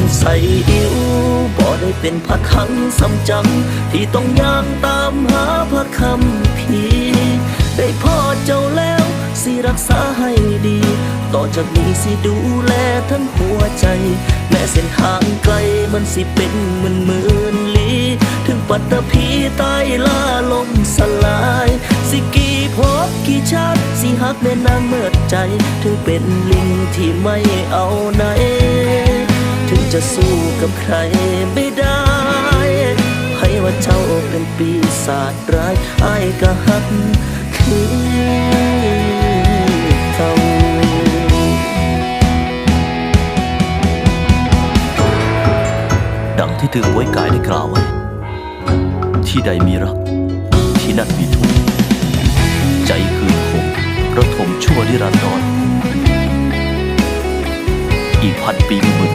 มันใส่อิวบ่ได้เป็นพระคังสำจัง ที่ต้องย่างตามหาพระคำพีได้พ่อเจ้าแล้วสิรักษาให้ดี ต่อจากนี้สิดูแลทั้งหัวใจ แม้เส้นทางไกลมันสิเป็นหมื่นหมื่นลี้ถึงปัตตภีใต้ล่าลมสลาย สิกี่พบกี่ชาติ สิหักแม่นางเมิดใจ ถึงเป็นลิงที่ไม่เอาไหน จะสู้กับใครไม่ได้ ให้ว่าเจ้าเป็นปีศาจร้ายไอ้ก็หักคือเขาดังที่ถึงไว้กายได้กล่าวไว้ ที่ใดมีรัก ที่นั่นมีทุกข์ใจคือคงระทมชั่วนิรันดรอีกพันปี